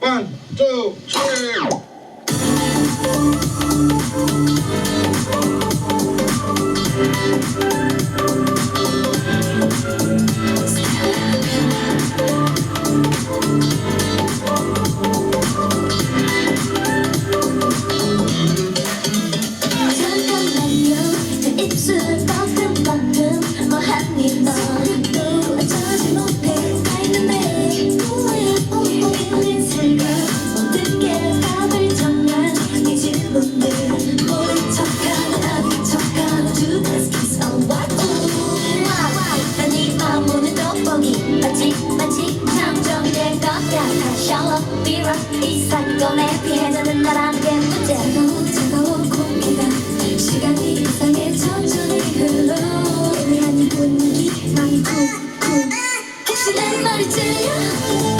One, two, three. 딱 꺼내 피해자는 나라는 게 문제 뜨거운 뜨거운 시간이 이상해 천천히 흘러. 애매한 분위기 마음이 쿵쿵. 혹시 내 말이 들려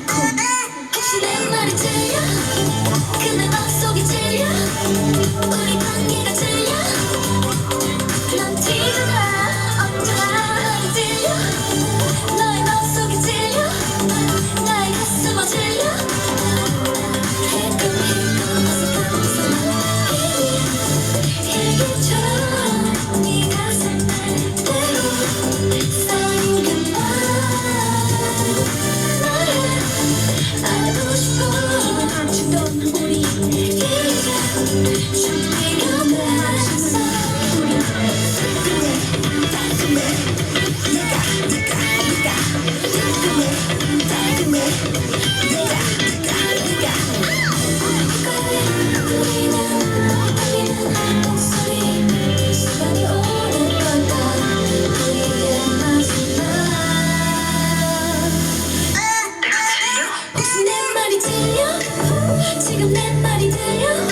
근데 맘속이 질려. 지금 내 말이 들려